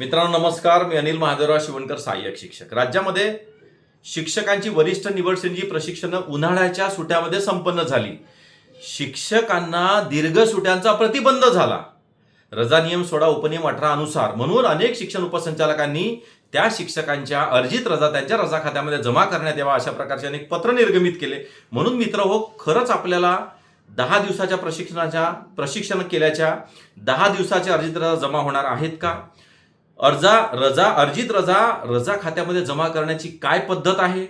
मित्रांनो नमस्कार. मी अनिल महादेवराव शिवणकर सहाय्यक शिक्षक. राज्यामध्ये शिक्षकांची वरिष्ठ निवड श्रेणीची प्रशिक्षणं उन्हाळ्याच्या सुट्यामध्ये संपन्न झाली. शिक्षकांना दीर्घ सुट्यांचा प्रतिबंध झाला. रजा नियम सोळा उपनियम अठरा अनुसार म्हणून अनेक शिक्षण उपसंचालकांनी त्या शिक्षकांच्या अर्जित रजा त्यांच्या रजा खात्यामध्ये जमा करण्यात यावा अशा प्रकारचे अनेक पत्र निर्गमित केले. म्हणून मित्र हो खरंच आपल्याला दहा दिवसाच्या प्रशिक्षणाच्या प्रशिक्षण केल्याच्या दहा दिवसाच्या अर्जित रजा जमा होणार आहेत का? अर्जा रजा अर्जित रजा रजा खात्यामध्ये जमा करण्याची काय पद्धत आहे?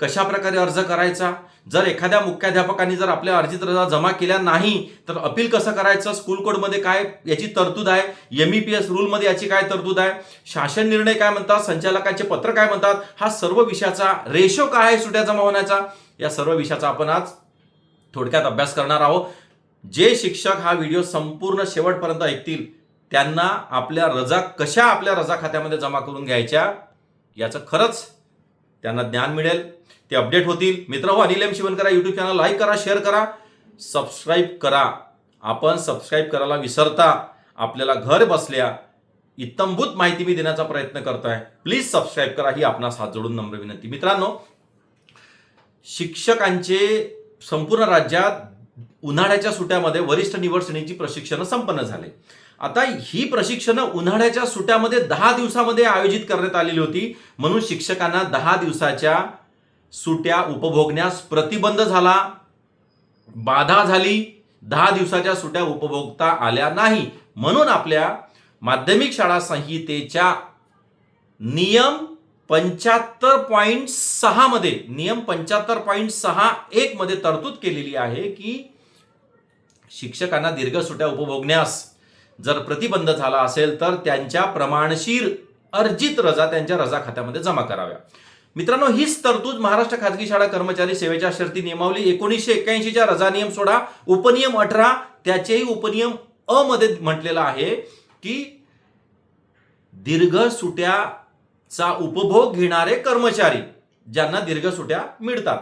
कशा प्रकारे अर्ज करायचा? जर एखाद्या मुख्याध्यापकांनी जर आपल्या अर्जित रजा जमा केल्या नाही तर अपील कसं करायचं? स्कूल कोडमध्ये काय याची तरतूद आहे? एम ई पी एस रूलमध्ये याची काय तरतूद आहे? शासन निर्णय काय म्हणतात? संचालकांचे पत्र काय म्हणतात? हा सर्व विषयाचा रेशो काय आहे सुट्या जमा होण्याचा? या सर्व विषयाचा आपण आज थोडक्यात अभ्यास करणार आहोत. जे शिक्षक हा व्हिडिओ संपूर्ण शेवटपर्यंत ऐकतील त्यांना आपल्या रजा कशा आपल्या रजा खात्यामध्ये जमा करून घ्यायच्या याचं खरंच त्यांना ज्ञान मिळेल. ते अपडेट होतील. मित्र हो अनिल एम शिवनकरा यूट्यूब चॅनल लाईक करा शेअर करा सबस्क्राईब करा. आपण सबस्क्राईब करायला विसरता आपल्याला घर बसल्या इत्तंभूत माहिती मी देण्याचा प्रयत्न करतोय. प्लीज सबस्क्राईब करा ही आपणास हात जोडून नम्र विनंती. मित्रांनो शिक्षकांचे संपूर्ण राज्यात उन्हाळ्याच्या सुट्यामध्ये वरिष्ठ निवड श्रेणीची प्रशिक्षणं संपन्न झाले. आता ही प्रशिक्षणं उन्हाळ्याच्या सुट्यामध्ये दहा दिवसामध्ये आयोजित करण्यात आलेली होती. म्हणून शिक्षकांना दहा दिवसाच्या सुट्या उपभोगण्यास प्रतिबंध झाला. बाधा झाली. दहा दिवसाच्या सुट्या उपभोगता आल्या नाही. म्हणून आपल्या माध्यमिक शाळा संहितेच्या नियम पंच्याहत्तर पॉईंट सहामध्ये नियम पंच्याहत्तर पॉईंट सहा एक मध्ये तरतूद केलेली आहे की शिक्षकांना दीर्घ सुट्या उपभोगण्यास जर प्रतिबंध झाला असेल तर त्यांच्या प्रमाणशीर अर्जित रजा त्यांच्या रजा खात्यामध्ये जमा कराव्या. मित्रांनो हीच तरतूद महाराष्ट्र खाजगी शाळा कर्मचारी सेवेच्या शर्ती नियमावली एकोणीसशे एक्क्याऐंशीच्या रजा नियम सोडा. उपनियम अठरा त्याचेही उपनियम अ मध्ये म्हटलेलं आहे की दीर्घ सुट्याचा उपभोग घेणारे कर्मचारी ज्यांना दीर्घ सुट्या मिळतात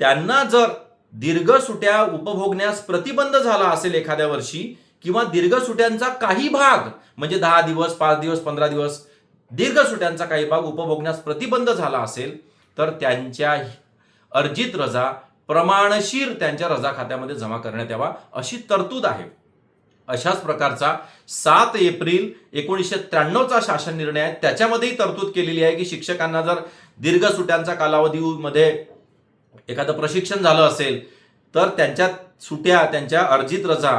त्यांना जर दीर्घ सुट्या उपभोगण्यास प्रतिबंध झाला असेल एखाद्या वर्षी किंवा दीर्घ सुट्यांचा काही भाग म्हणजे दहा दिवस पाच दिवस पंधरा दिवस दीर्घ सुट्यांचा काही भाग उपभोगण्यास प्रतिबंध झाला असेल तर त्यांच्या अर्जित रजा प्रमाणशीर त्यांच्या रजा खात्यामध्ये जमा करण्यात यावा अशी तरतूद आहे. अशाच प्रकारचा सात एप्रिल एकोणीसशे त्र्याण्णवचा शासन निर्णय आहे. त्याच्यामध्येही तरतूद केलेली आहे की शिक्षकांना जर दीर्घ सुट्यांचा कालावधीमध्ये एखादं प्रशिक्षण झालं असेल तर त्यांच्या सुट्या त्यांच्या अर्जित रजा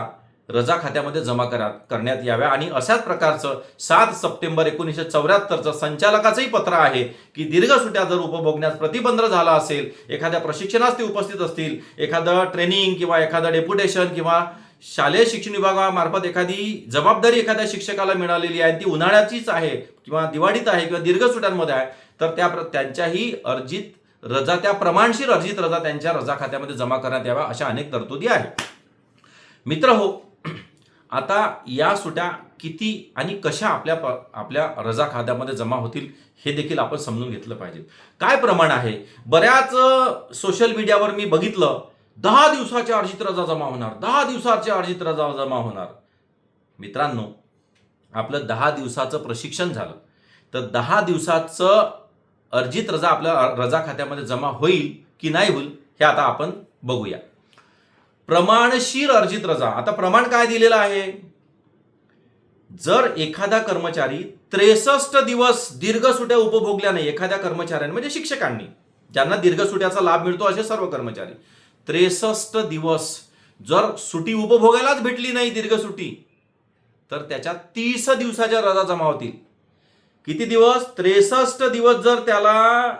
रजा खात्यामध्ये जमा करा करण्यात याव्या. आणि अशाच प्रकारचं सात सप्टेंबर एकोणीसशे चौऱ्याहत्तरचं संचालकाचंही पत्र आहे की दीर्घ सुट्या जर उपभोगण्यास प्रतिबंध झाला असेल एखाद्या प्रशिक्षणास ते उपस्थित असतील एखादं ट्रेनिंग किंवा एखादं डेप्युटेशन किंवा शालेय शिक्षण विभागामार्फत एखादी जबाबदारी एखाद्या शिक्षकाला मिळालेली आहे ती उन्हाळ्याचीच आहे किंवा दिवाळीत आहे किंवा दीर्घ सुट्यांमध्ये आहे तर त्या प्र- त्यांच्याही अर्जित रजा त्या प्रमाणशीर अर्जित रजा त्यांच्या रजा खात्यामध्ये जमा करण्यात याव्या अशा अनेक तरतुदी आहेत. मित्र हो आता या सुट्या किती आणि कशा आपल्या प- आपल्या रजा खात्यामध्ये जमा होतील हे देखील आपण समजून घेतलं पाहिजे. काय प्रमाण आहे? बऱ्याच सोशल मीडियावर मी बघितलं दहा दिवसाच्या अर्जित रजा जमा होणार दहा दिवसाच्या अर्जित रजा जमा होणार. मित्रांनो आपलं दहा दिवसाचं प्रशिक्षण झालं. तर दहा दिवसाचं अर्जित रजा आपल्या रजा खात्यामध्ये जमा होईल की नाही होईल हे आता आपण बघूया. प्रमाणशीर अर्जित रजा. आता प्रमाण काय दिलेलं आहे? जर एखादा कर्मचारी त्रेसष्ट दिवस दीर्घ सुट्या उपभोगल्या नाही एखाद्या कर्मचाऱ्याने म्हणजे शिक्षकांनी ज्यांना दीर्घ सुट्याचा लाभ मिळतो असे सर्व कर्मचारी त्रेसष्ट दिवस जर सुटी उपभोगायलाच भेटली नाही दीर्घ सुटी तर त्याच्या तीस दिवसाच्या रजा जमा होतील. किती दिवस? त्रेसष्ट दिवस जर त्याला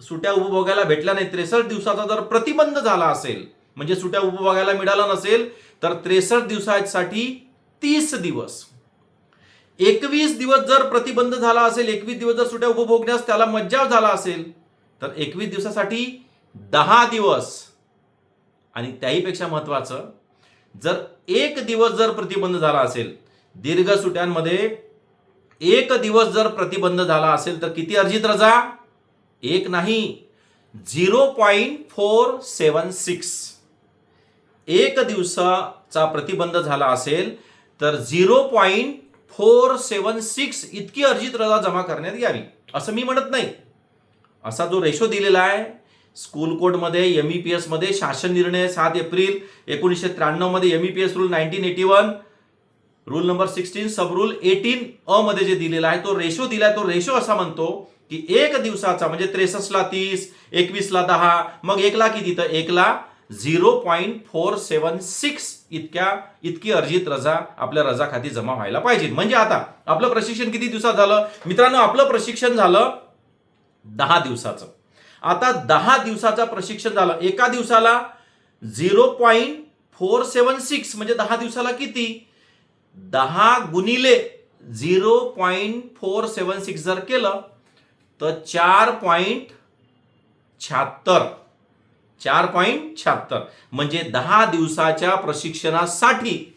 सुट्या उपभोगायला भेटल्या नाही त्रेसष्ट दिवसाचा जर प्रतिबंध झाला असेल म्हणजे सुट्या उपभोगायला मिळाला नसेल तर त्रेसष्ट दिवसासाठी तीस दिवस. एकवीस दिवस जर प्रतिबंध झाला असेल एकवीस दिवस जर सुट्या उपभोगण्यास त्याला मज्जाव झाला असेल तर एकवीस दिवसासाठी दहा दिवस. आणि त्याहीपेक्षा महत्वाचं जर एक दिवस जर प्रतिबंध झाला असेल दीर्घ सुट्यांमध्ये एक दिवस जर प्रतिबंध झाला असेल तर किती अर्जित रजा? एक नाही. Zero point four seven six. एक दिवसाचा प्रतिबंध झाला असेल तर zero point four seven six इतकी अर्जित रजा जमा करण्यात यावी असं मी म्हणत नाही. असा जो रेशो दिलेला आहे स्कूल कोडमध्ये एम ई पी एसमध्ये शासन निर्णय सात एप्रिल एकोणीसशे त्र्याण्णवमध्ये M E P S rule nineteen eighty one rule number sixteen sub rule eighteen A मध्ये जे दिलेला आहे तो रेशो दिलाय तो रेशो असा म्हणतो की एक दिवसाचा म्हणजे त्रेसष्टला तीस एकवीसला दहा मग एकला किती तर एकला zero point four seven six इतक्या इतकी अर्जित रजा आपल्या रजा खाती जमा व्हायला पाहिजे म्हणजे आता आपलं प्रशिक्षण किती दिवसात झालं? मित्रांनो आपलं प्रशिक्षण झालं दहा दिवसाचं. आता दहा दिवसाचं प्रशिक्षण झालं. एका दिवसाला zero point four seven six म्हणजे दहा दिवसाला किती? दहा गुणिले zero point four seven six जर केलं तर चार पॉईंट शहात्तर चार पॉईंट शहात्तर. म्हणजे दहा दिवसाच्या प्रशिक्षणासाठी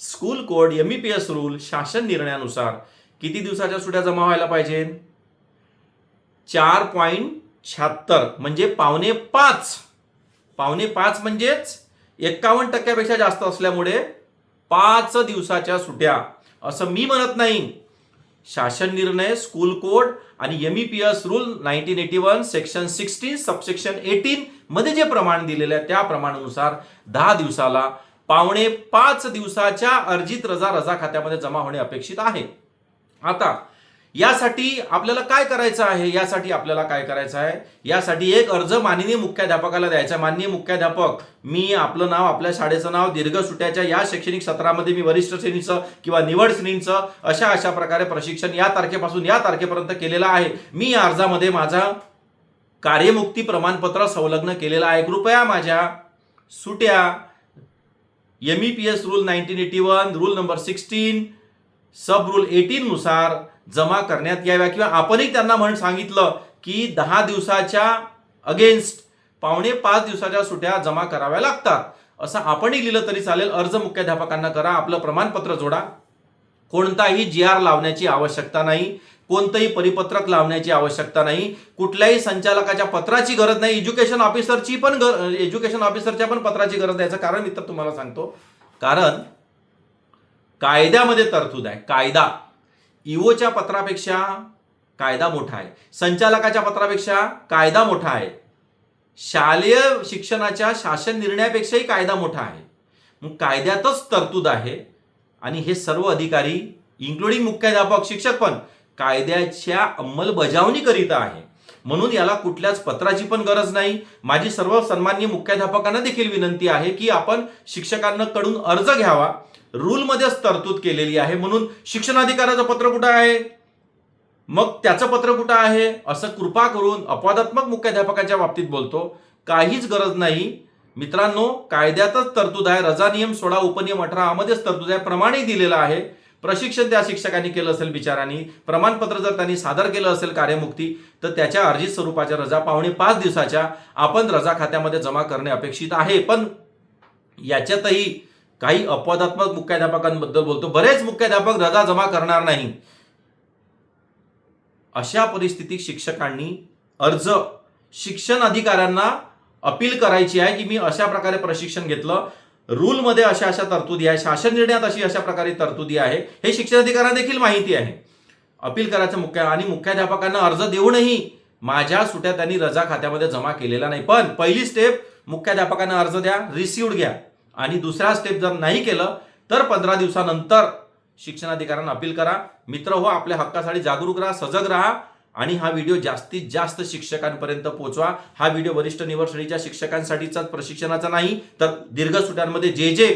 school code M E P S rule शासन निर्णयानुसार किती दिवसाच्या सुट्या जमा व्हायला पाहिजे? चार पॉईंट शहात्तर. म्हणजे पावणे पाच. पावणे पाच म्हणजेच एक्कावन्न टक्क्यापेक्षा जास्त असल्यामुळे पाच दिवसाच्या सुट्या असं मी म्हणत नाही. शासन निर्णय स्कूल कोड आणि M E P S rule nineteen eighty one section sixteen subsection eighteen मध्ये जे प्रमाण दिलेलं आहे त्या प्रमाणानुसार दहा दिवसाला पावणे पाच दिवसाच्या अर्जित रजा रजा खात्यामध्ये जमा होणे अपेक्षित आहे. आता यासाठी आपल्याला काय करायचं आहे? यासाठी आपल्याला काय करायचं आहे? यासाठी एक अर्ज माननीय मुख्याध्यापकाला द्यायचा आहे. माननीय मुख्याध्यापक मी आपलं नाव आपल्या शाळेचं नाव दीर्घ सुट्याच्या या शैक्षणिक सत्रामध्ये मी वरिष्ठ श्रेणीचं किंवा निवड श्रेणीचं अशा अशा प्रकारे प्रशिक्षण या तारखेपासून या तारखेपर्यंत केलेलं आहे. मी या अर्जामध्ये माझा कार्यमुक्ती प्रमाणपत्र संलग्न केलेलं आहे. कृपया माझ्या सुट्या M E P S rule nineteen eighty one rule number sixteen sub rule eighteen नुसार जमा करण्यात याव्या किंवा आपणही त्यांना म्हण सांगितलं की दहा दिवसाच्या अगेन्स्ट पावणे पाच दिवसाच्या सुट्या जमा कराव्या लागतात. असं आपणही लिहिलं तरी चालेल. अर्ज मुख्याध्यापकांना करा. आपलं प्रमाणपत्र जोडा. कोणताही जी आर लावण्याची आवश्यकता नाही. कोणतंही परिपत्रक लावण्याची आवश्यकता नाही. कुठल्याही संचालकाच्या पत्राची गरज नाही. एज्युकेशन ऑफिसरची पण गर एज्युकेशन ऑफिसरच्या पण पत्राची गरज नाही. याचं कारण मित्र तुम्हाला सांगतो. कारण कायद्यामध्ये तरतूद आहे. कायदा. इओच्या पत्रापेक्षा कायदा मोठा आहे. संचालकाच्या पत्रापेक्षा कायदा मोठा आहे. शालेय शिक्षणाच्या शासन निर्णयापेक्षाही कायदा मोठा आहे. मग कायद्यातच तरतूद आहे. आणि हे सर्व अधिकारी इन्क्लुडिंग मुख्याध्यापक शिक्षक पण कायद्याच्या अंमलबजावणीकरिता आहे. म्हणून याला कुठल्याच पत्राची पण गरज नाही. माझी सर्व सन्माननीय मुख्याध्यापकांना देखील विनंती आहे की आपण शिक्षकांना कडून अर्ज घ्यावा. रूलमध्येच तरतूद केलेली आहे म्हणून शिक्षणाधिकाराचं पत्र कुठं आहे? मग त्याचं पत्र कुठं आहे? असं कृपा करून अपवादात्मक मुख्याध्यापकाच्या बाबतीत बोलतो. काहीच गरज नाही. मित्रांनो कायद्यातच तरतूद आहे. रजा नियम सोळा उपनियम अठरामध्येच तरतूद आहे. प्रमाणही दिलेलं आहे. प्रशिक्षण त्या शिक्षकांनी केलं असेल बिचारांनी. प्रमाणपत्र जर त्यांनी सादर केलं असेल कार्यमुक्ती तर त्याच्या अर्जित स्वरूपाच्या रजा पावणे पाच दिवसाच्या आपण रजा खात्यामध्ये जमा करणे अपेक्षित आहे. पण याच्यातही काही अपवादात्मक मुख्याध्यापकांबद्दल बोलतो. बरेच मुख्याध्यापक रजा जमा करणार नाही. अशा परिस्थितीत शिक्षकांनी अर्ज शिक्षण अधिकाऱ्यांना अपील करायची आहे की मी अशा प्रकारे प्रशिक्षण घेतलं. रूलमध्ये अशा अशा तरतुदी आहे. शासन निर्णयात अशी अशा प्रकारे तरतुदी आहे. हे शिक्षण अधिकाऱ्यांना देखील माहिती आहे. अपील करायचं मुख्य आणि मुख्याध्यापकांना अर्ज देऊनही माझ्या सुट्या त्यांनी रजा खात्यामध्ये जमा केलेला नाही. पण पहिली स्टेप मुख्याध्यापकांना अर्ज द्या. रिसिव्ड घ्या. आणि दुसरा स्टेप जर नाही केलं तर पंधरा दिवसानंतर शिक्षणाधिकाऱ्यांना अपील करा. मित्र हो आपल्या हक्कासाठी जागरूक राहा सजग राहा आणि हा व्हिडिओ जास्तीत जास्त शिक्षकांपर्यंत पोहोचवा. हा व्हिडिओ वरिष्ठ निवड श्रेणीच्या शिक्षकांसाठीचाच प्रशिक्षणाचा नाही तर दीर्घ सुट्यांमध्ये जे जे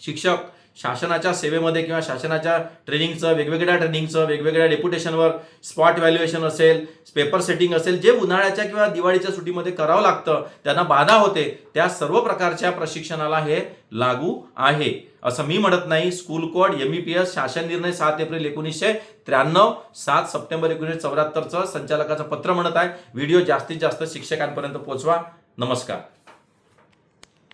शिक्षक शासनाच्या सेवेमध्ये किंवा शासनाच्या ट्रेनिंगचं वेगवेगळ्या ट्रेनिंगचं वेगवेगळ्या डेप्युटेशनवर स्पॉट व्हॅल्युएशन असेल पेपर सेटिंग असेल जे उन्हाळ्याच्या किंवा दिवाळीच्या सुट्टीमध्ये करावं लागतं त्यांना बाधा होते त्या सर्व प्रकारच्या प्रशिक्षणाला हे लागू आहे. असं मी म्हणत नाही. School code M E P S शासन निर्णय सात एप्रिल एकोणीसशे त्र्याण्णव सात सप्टेंबर एकोणीसशे चौऱ्याहत्तरचं संचालकाचं पत्र म्हणत आहे. व्हिडिओ जास्तीत जास्त शिक्षकांपर्यंत पोहोचवा नमस्कार.